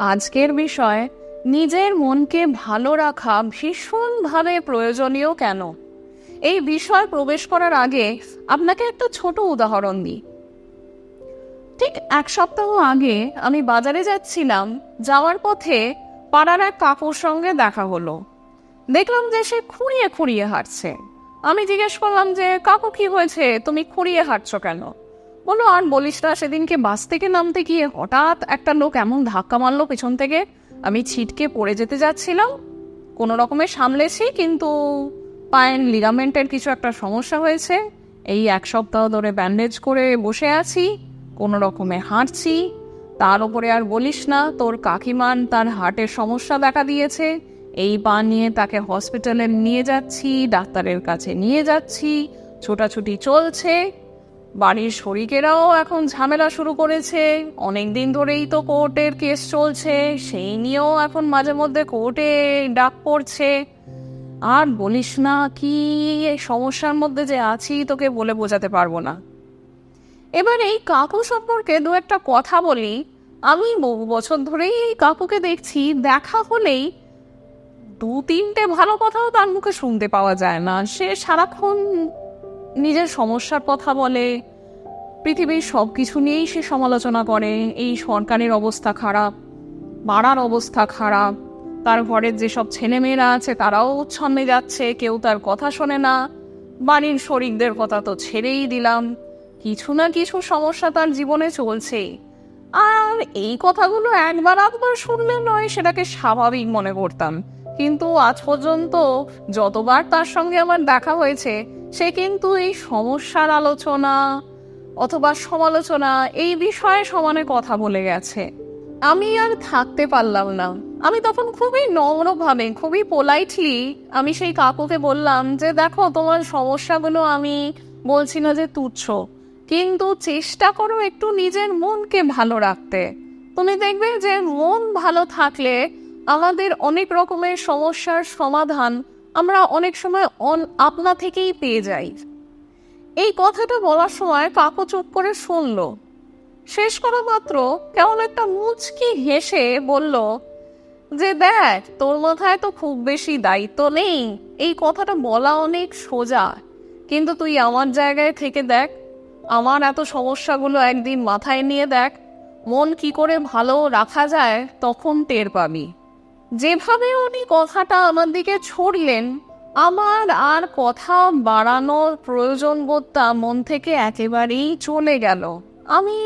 আজকের বিষয়, নিজের মনকে ভালো রাখা ভীষণভাবে প্রয়োজনীয় কেন? এই বিষয় প্রবেশ করার আগে আপনাকে একটা ছোট উদাহরণ দিই। ঠিক এক সপ্তাহ আগে আমি বাজারে যাচ্ছিলাম, যাওয়ার পথে পাড়ার এক কাকুর সঙ্গে দেখা হলো। দেখলাম যে সে খুঁড়িয়ে খুঁড়িয়ে হাঁটছে। আমি জিজ্ঞেস করলাম যে, কাকু, কি হয়েছে? তুমি খুঁড়িয়ে হাঁটছো কেন? বলল আর বলিস না, সেদিনকে বাস থেকে নামতে গিয়ে হঠাৎ একটা লোক এমন ধাক্কা মারলো পেছন থেকে। আমি ছিটকে পড়ে যেতে যাচ্ছিলাম। কোনো রকমে সামলেছি, কিন্তু পায়ের লিগামেন্টের কিছু একটা সমস্যা হয়েছে। এই এক সপ্তাহ ধরে ব্যান্ডেজ করে বসে আছি, কোনো রকমে হাঁটছি। তার উপরে আর বলিস না, তোর কাকিমান তার হার্টের সমস্যা দেখা দিয়েছে। এই পা নিয়ে তাকে হসপিটালে নিয়ে যাচ্ছি, ডাক্তারের কাছে নিয়ে যাচ্ছি, ছোটাছুটি চলছে। বাড়ির শরিকেরাও এখন ঝামেলা শুরু করেছে। অনেক দিন ধরেই তো কোর্টের কেস চলছে। সেই নিয়েও এখন মাঝে মধ্যে কোর্টে ডাক পড়ছে। আর বলিস না, কি এই সমস্যার মধ্যে যে আছি তোকে বলে বোঝাতে পারব না। এবার এই কাকু সম্পর্কে দু একটা কথা বলি। আমি বহু বছর ধরেই এই কাকুকে দেখছি, দেখা হলেই দু তিনটে ভালো কথাও তার মুখে শুনতে পাওয়া যায় না। সে সারাক্ষণ নিজের সমস্যার কথা বলে, পৃথিবীর সব কিছু নিয়েই সে সমালোচনা করে, এই সরকারের অবস্থা খারাপ পাড়ার অবস্থা খারাপ তার ঘরের যেসব ছেলেমেয়েরা আছে তারাও উচ্ছন্নে যাচ্ছে, কেউ তার কথা শোনে না, বাড়ির শরিকদের কথা তো ছেড়েই দিলাম, কিছু না কিছু সমস্যা তার জীবনে চলছেই আর এই কথাগুলো একবার একবার শুনলে নয়, সেটাকে স্বাভাবিক মনে করতাম। কিন্তু আজ পর্যন্ত যতবার তার সঙ্গে আমার দেখা হয়েছে সে কিন্তু এই সমস্যার আলোচনা অথবা সমালোচনা এই বিষয়ে সমানে কথা বলে গেছে। আমি আর থাকতে পারলাম না। আমি তখন খুবই নম্রভাবে, খুবই পোলাইটলি আমি সেই কাকুকে বললাম যে, দেখো, তোমার সমস্যাগুলো আমি বলছি না যে তুচ্ছ, কিন্তু চেষ্টা করো একটু নিজের মনকে ভালো রাখতে। তুমি দেখবে যে মন ভালো থাকলে আমাদের অনেক রকমের সমস্যার সমাধান আমরা অনেক সময় অন, আপনা থেকেই পেয়ে যাই। এই কথাটা বলার সময় কাকু চুপ করে শুনল। শেষ করা মাত্র কেমন একটা মুচকি হেসে বলল, যে দেখ, তোর মাথায় তো খুব বেশি দায়িত্ব নেই। এই কথাটা বলা অনেক সোজা। কিন্তু তুই আমার জায়গায় থেকে দেখ, আমার এত সমস্যাগুলো একদিন মাথায় নিয়ে দেখ, মন কি করে ভালো রাখা যায় তখন টের পাবি। যেভাবে উনি কথাটা আমার দিকে ছড়লেন, আমার আর কথা বাড়ানোর প্রয়োজন বোধটা মন থেকে একেবারেই চলে গেল। আমি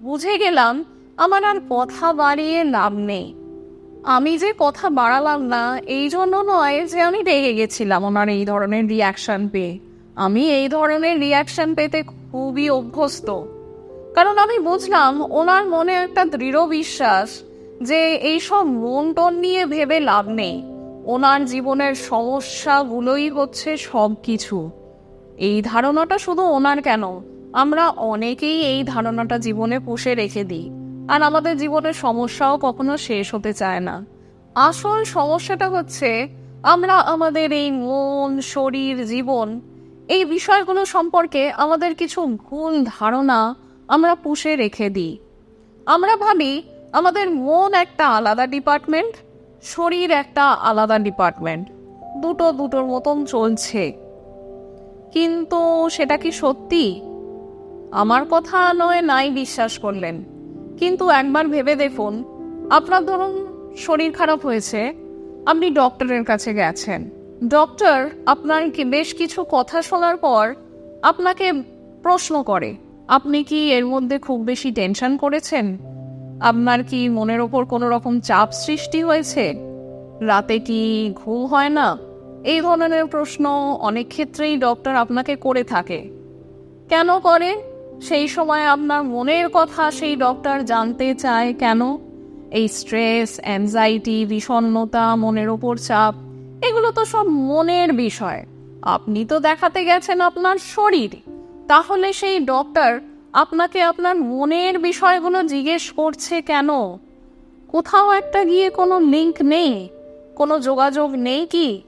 বুঝে গেলাম আমার আর কথা বাড়িয়ে লাভ নেই। আমি যে কথা বাড়ালাম না, এই জন্য নয় যে আমি রেগে গেছিলাম ওনার এই ধরনের রিয়াকশন পেয়ে। আমি এই ধরনের রিয়াকশন পেতে খুবই অভ্যস্ত। কারণ আমি বুঝলাম ওনার মনে একটা দৃঢ় বিশ্বাস যে এইসব মন টন নিয়ে ভেবে লাভ নেই। ওনার জীবনের সমস্যাগুলোই হচ্ছে সব কিছু এই ধারণাটা শুধু ওনার কেন? আমরা অনেকেই এই ধারণাটা জীবনে পুষে রেখে দিই। আর আমাদের জীবনের সমস্যাও কখনো শেষ হতে চায় না। আসল সমস্যাটা হচ্ছে, আমরা আমাদের এই মন, শরীর, জীবন, এই বিষয়গুলো সম্পর্কে আমাদের কিছু ভুল ধারণা আমরা পুষে রেখে দিই। আমরা ভাবি আমাদের মন একটা আলাদা ডিপার্টমেন্ট শরীর একটা আলাদা ডিপার্টমেন্ট দুটো দুটোর মতন চলছে। কিন্তু সেটা কি সত্যি? আমার কথা নয়, নাই বিশ্বাস করলেন। কিন্তু একবার ভেবে দেখুন, আপনার ধরুন শরীর খারাপ হয়েছে, আপনি ডক্টরের কাছে গেছেন। ডক্টর আপনার কি বেশ কিছু কথা শোনার পর আপনাকে প্রশ্ন করে, আপনি কি এর মধ্যে খুব বেশি টেনশন করেছেন? আপনার কি মনের ওপর কোনো রকম চাপ সৃষ্টি হয়েছে? রাতে কি ঘুম হয় না? এই ধরনের প্রশ্ন অনেক ক্ষেত্রেই ডক্টর আপনাকে করে থাকে। কেন করে? সেই সময় আপনার মনের কথা সেই ডক্টর জানতে চায় কেন? এই স্ট্রেস অ্যাংজাইটি বিষণ্ণতা, মনের ওপর চাপ, এগুলো তো সব মনের বিষয়। আপনি তো দেখাতে গেছেন আপনার শরীর। তাহলে সেই ডক্টর আপনাকে আপনার মনের বিষয়গুলো জিজ্ঞেস করছে কেন? কোথাও একটা গিয়ে কোনো লিঙ্ক নেই, কোনো যোগাযোগ নেই কি?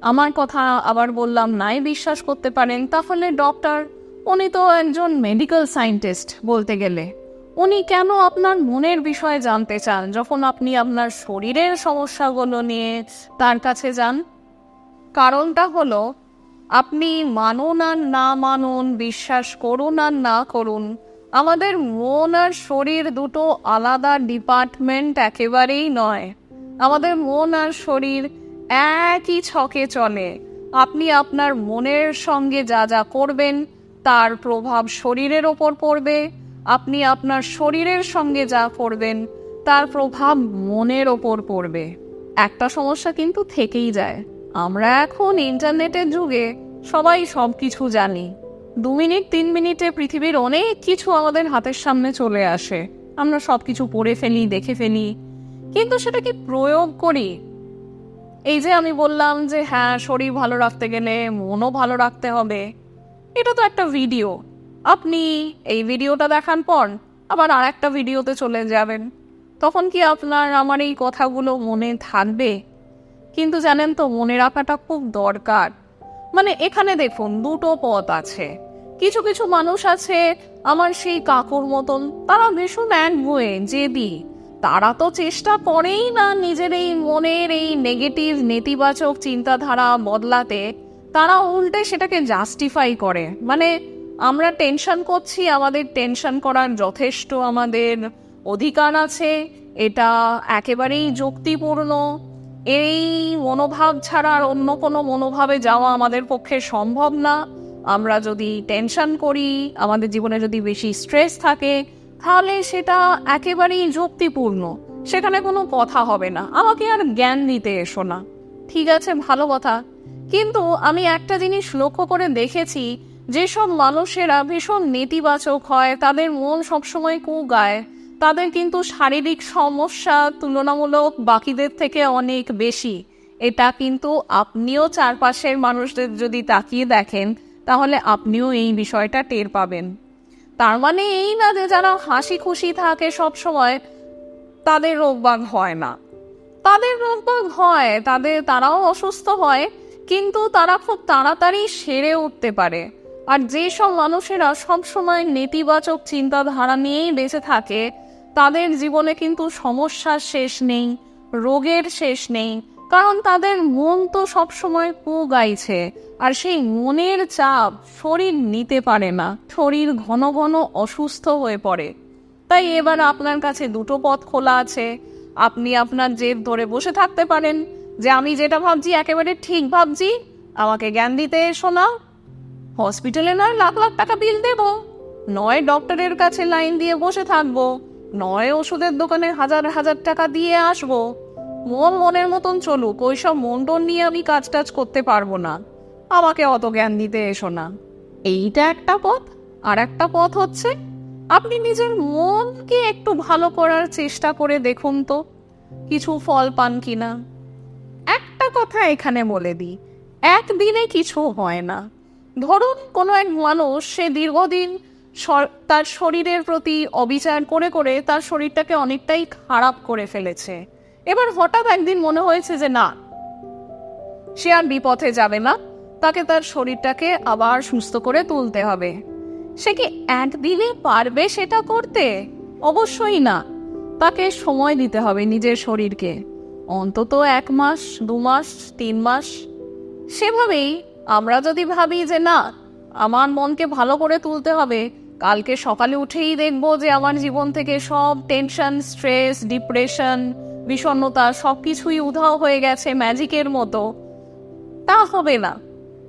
আমার কথা আবার বললাম, নাই বিশ্বাস করতে পারেন। তাহলে ডক্টর উনি তো একজন মেডিকেল সায়েন্টিস্ট বলতে গেলে। উনি কেন আপনার মনের বিষয়ে জানতে চান? যখন আপনি আপনার শরীরের সমস্যাগুলো নিয়ে তার কাছে যান, কারণটা হলো আপনি মানুন আর না মানুন, বিশ্বাস করুন আর না করুন। আমাদের মন আর শরীর দুটো আলাদা ডিপার্টমেন্ট একেবারেই নয়। আমাদের মন আর শরীর একই ছকে চলে। আপনি আপনার মনের সঙ্গে যা যা করবেন, তার প্রভাব শরীরের ওপর পড়বে। আপনি আপনার শরীরের সঙ্গে যা করবেন, তার প্রভাব মনের ওপর পড়বে। একটা সমস্যা কিন্তু থেকেই যায়। আমরা এখন ইন্টারনেটের যুগে, সবাই সব কিছু জানি। দু মিনিট, তিন মিনিটে পৃথিবীর অনেক কিছু আমাদের হাতের সামনে চলে আসে। আমরা সব কিছু পড়ে ফেলি, দেখে ফেলি। কিন্তু সেটা কি প্রয়োগ করি? এই যে আমি বললাম যে হ্যাঁ শরীর ভালো রাখতে গেলে মনও ভালো রাখতে হবে। এটা তো একটা ভিডিও। আপনি এই ভিডিওটা দেখান পর আবার আর একটা ভিডিওতে চলে যাবেন। তখন কি আপনার, আমার এই কথাগুলো মনে থাকবে? কিন্তু জানেন তো, মনে রাখাটা খুব দরকার। মানে এখানে দেখুন, দুটো পথ আছে। কিছু কিছু মানুষ আছে, আমার সেই কাকুর মতন, তারা ভীষণ একগুয়ে জেদি। তারা তো চেষ্টা করেই না নিজের এই মনের এই নেগেটিভ, নেতিবাচক চিন্তাধারা বদলাতে। তারা উল্টে সেটাকে জাস্টিফাই করে। মানে আমরা টেনশন করছি, আমাদের টেনশন করার যথেষ্ট আমাদের অধিকার আছে। এটা একেবারেই যুক্তিপূর্ণ। এই মনোভাব ছাড়া আর অন্য কোনো মনোভাবে যাওয়া আমাদের পক্ষে সম্ভব না। আমরা যদি টেনশন করি, আমাদের জীবনে যদি বেশি স্ট্রেস থাকে, তাহলে সেটা একেবারেই যুক্তিপূর্ণ। সেখানে কোনো কথা হবে না। আমাকে আর জ্ঞান দিতে এসো না। ঠিক আছে, ভালো কথা। কিন্তু আমি একটা জিনিস লক্ষ্য করে দেখেছি, যেসব মানুষেরা ভীষণ নেতিবাচক হয়, তাদের মন সবসময় কুগায়। তাদের কিন্তু শারীরিক সমস্যা তুলনামূলক বাকিদের থেকে অনেক বেশি। এটা কিন্তু আপনিও চারপাশের মানুষদের যদি তাকিয়ে দেখেন, তাহলে আপনিও এই বিষয়টা টের পাবেন। তার মানে এই না যে যারা হাসি খুশি থাকে সব সময় তাদের রোগবাগ হয় না। তাদের রোগবাগ হয়, তাদের, তারাও অসুস্থ হয়, কিন্তু তারা খুব তাড়াতাড়ি সেরে উঠতে পারে। আর যেসব মানুষেরা সবসময় নেতিবাচক চিন্তাধারা নিয়েই বেঁচে থাকে তাদের জীবনে কিন্তু সমস্যার শেষ নেই, রোগের শেষ নেই, কারণ তাদের মন তো সবসময় কু গাইছে, আর সেই মনের চাপ শরীর নিতে পারে না, শরীর ঘন ঘন অসুস্থ হয়ে পড়ে। তাই এবার আপনার কাছে দুটো পথ খোলা আছে, আপনি আপনার জেদ ধরে বসে থাকতে পারেন যে আমি যেটা ভাবছি একেবারে ঠিক ভাবছি, আমাকে জ্ঞান দিতে এসো না। হসপিটালে নয় লাখ লাখ টাকা বিল দেব, নয় ডক্টরের কাছে লাইন দিয়ে বসে থাকব। নয় ওষুধের দোকানে হাজার হাজার টাকা দিয়ে আসব। মন মনের মতন চলুক, ওইসব মন টন নিয়ে আমি কাজ টাজ করতে পারব না। আমাকে অত জ্ঞান দিতে এসো না। এইটা একটা পথ, আর একটা পথ হচ্ছে, আপনি নিজের মনকে একটু ভালো করার চেষ্টা করে দেখুন তো, কিছু ফল পান কিনা। একটা কথা এখানে বলে দিই, একদিনে কিছু হয় না। ধরুন কোনো এক মানুষ সে দীর্ঘদিন তার শরীরের প্রতি অবিচার করে করে তার শরীরটাকে অনেকটাই খারাপ করে ফেলেছে। এবার হঠাৎ একদিন মনে হয়েছে যে না, সে আর বিপথে যাবে না। তাকে তার শরীরটাকে আবার সুস্থ করে তুলতে হবে। সে কি একদিনে পারবে সেটা করতে? অবশ্যই না। তাকে সময় দিতে হবে নিজের শরীরকে। অন্তত এক মাস, দু মাস, তিন মাস। সেভাবেই আমরা যদি ভাবি যে না, আমার মনকে ভালো করে তুলতে হবে কালকে সকালে উঠেই দেখব যে আমার জীবন থেকে সব টেনশন স্ট্রেস ডিপ্রেশন বিষণ্ণতা সব কিছুই উধাও হয়ে গেছে ম্যাজিকের মতো। তা হবে না।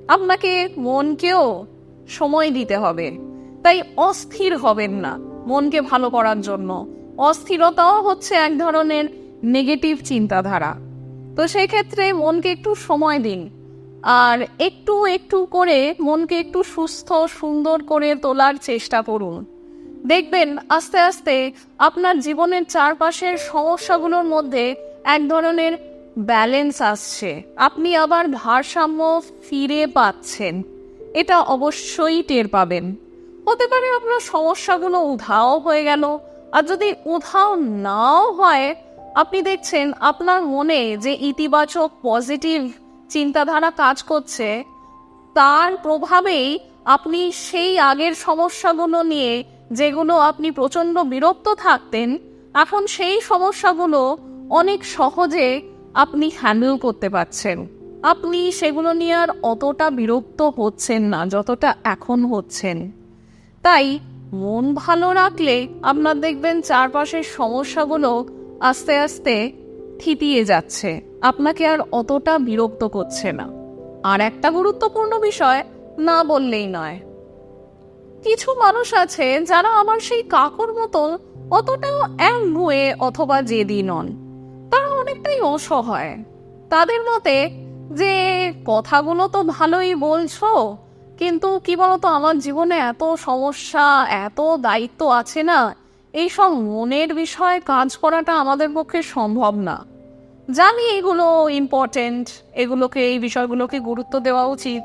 আপনাকে মনকেও সময় দিতে হবে। তাই অস্থির হবেন না মনকে ভালো করার জন্য। অস্থিরতাও হচ্ছে এক ধরনের নেগেটিভ চিন্তাধারা। তো সেক্ষেত্রে মনকে একটু সময় দিন। আর একটু একটু করে মনকে একটু সুস্থ, সুন্দর করে তোলার চেষ্টা করুন। দেখবেন, আস্তে আস্তে আপনার জীবনের চারপাশের সমস্যাগুলোর মধ্যে এক ধরনের ব্যালেন্স আসছে। আপনি আবার ভারসাম্য ফিরে পাচ্ছেন। এটা অবশ্যই টের পাবেন। হতে পারে আপনার সমস্যাগুলো উধাও হয়ে গেল। আর যদি উধাও নাও হয়, আপনি দেখছেন আপনার মনে যে ইতিবাচক পজিটিভ চিন্তাধারা কাজ করছে, তার প্রভাবেই আপনি সেই আগের সমস্যাগুলো নিয়ে যেগুলো আপনি প্রচণ্ড বিরক্ত থাকতেন, এখন সেই সমস্যাগুলো অনেক সহজে আপনি হ্যান্ডেল করতে পারছেন। আপনি সেগুলো নিয়ে আর অতটা বিরক্ত হচ্ছেন না, যতটা এখন হচ্ছেন। তাই মন ভালো রাখলে আপনার দেখবেন চারপাশের সমস্যাগুলো আস্তে আস্তে থিতিয়ে যাচ্ছে। আপনাকে আর অতটা বিরক্ত করছে না। আর একটা গুরুত্বপূর্ণ বিষয়, না বললেই নয়। কিছু মানুষ আছে যারা আমার সেই কাকুর মতো অতটাও একগুয়ে অথবা জেদি নন। তারা অনেকটাই অসহায়। তাদের মতে যে, কথাগুলো তো ভালোই বলছো, কিন্তু কি বলতো আমার জীবনে এত সমস্যা, এত দায়িত্ব আছে না এইসব মনের বিষয়ে কাজ করাটা আমাদের পক্ষে সম্ভব না। জানি এগুলো ইম্পর্টেন্ট এগুলোকে, এই বিষয়গুলোকে গুরুত্ব দেওয়া উচিত।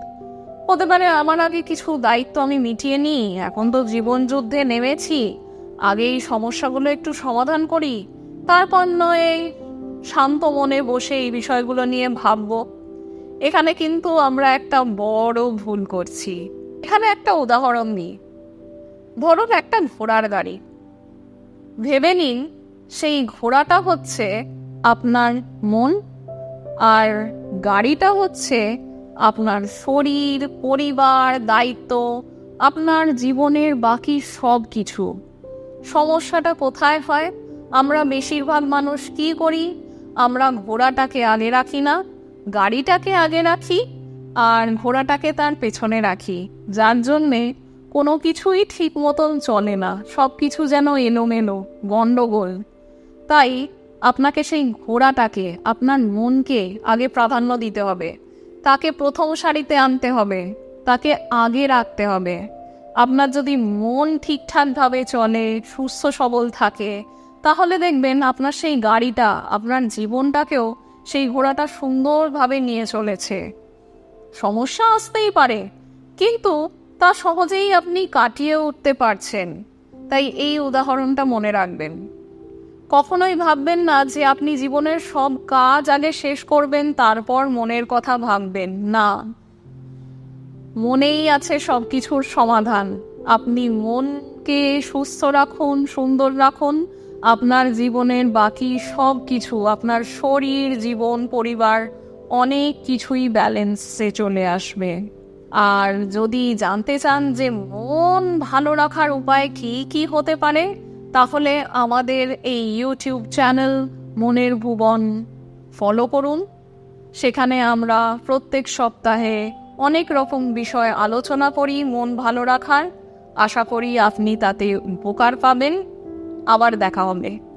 হতে পারে আমার আগে কিছু দায়িত্ব আমি মিটিয়ে নিই, এখন তো জীবন যুদ্ধে নেমেছি। আগে এই সমস্যাগুলো একটু সমাধান করি, তারপর নয় শান্ত মনে বসে এই বিষয়গুলো নিয়ে ভাববো। এখানে কিন্তু আমরা একটা বড় ভুল করছি। এখানে একটা উদাহরণ নিই। ধরুন একটা ঘোড়ার গাড়ি। ভেবে নিন, সেই ঘোড়াটা হচ্ছে আপনার মন, আর গাড়িটা হচ্ছে আপনার শরীর, পরিবার, দায়িত্ব, আপনার জীবনের বাকি সব কিছু সমস্যাটা কোথায় হয়? আমরা বেশিরভাগ মানুষ কি করি? আমরা ঘোড়াটাকে আগে রাখি না, গাড়িটাকে আগে রাখি, আর ঘোড়াটাকে তার পেছনে রাখি। যার জন্যে কোনো কিছুই ঠিক মতন চলে না সব কিছু যেন এলোমেলো গণ্ডগোল তাই আপনাকে সেই ঘোড়াটাকে, আপনার মনকে আগে প্রাধান্য দিতে হবে। তাকে প্রথম সারিতে আনতে হবে, তাকে আগে রাখতে হবে। আপনার যদি মন ঠিকঠাকভাবে চলে, সুস্থ সবল থাকে, তাহলে দেখবেন আপনার সেই গাড়িটা, আপনার জীবনটাকেও সেই ঘোড়াটা সুন্দরভাবে নিয়ে চলেছে। সমস্যা আসতেই পারে, কিন্তু তা সহজেই আপনি কাটিয়ে উঠতে পারছেন। তাই এই উদাহরণটা মনে রাখবেন। কখনোই ভাববেন না যে আপনি জীবনের সব কাজ আগে শেষ করবেন, তারপর মনের কথা ভাববেন। না। মনেই আছে সব কিছুর সমাধান। আপনি মনকে সুস্থ রাখুন, সুন্দর রাখুন। আপনার জীবনের বাকি সব কিছু আপনার শরীর, জীবন, পরিবার অনেক কিছুই ব্যালেন্সে চলে আসবে। আর যদি জানতে চান যে মন ভালো রাখার উপায় কি কি হতে পারে, তাহলে আমাদের এই ইউটিউব চ্যানেল মনের ভুবন ফলো করুন। সেখানে আমরা প্রত্যেক সপ্তাহে অনেক রকম বিষয় আলোচনা করি মন ভালো রাখার। আশা করি আপনি তাতে উপকার পাবেন। আবার দেখা হবে।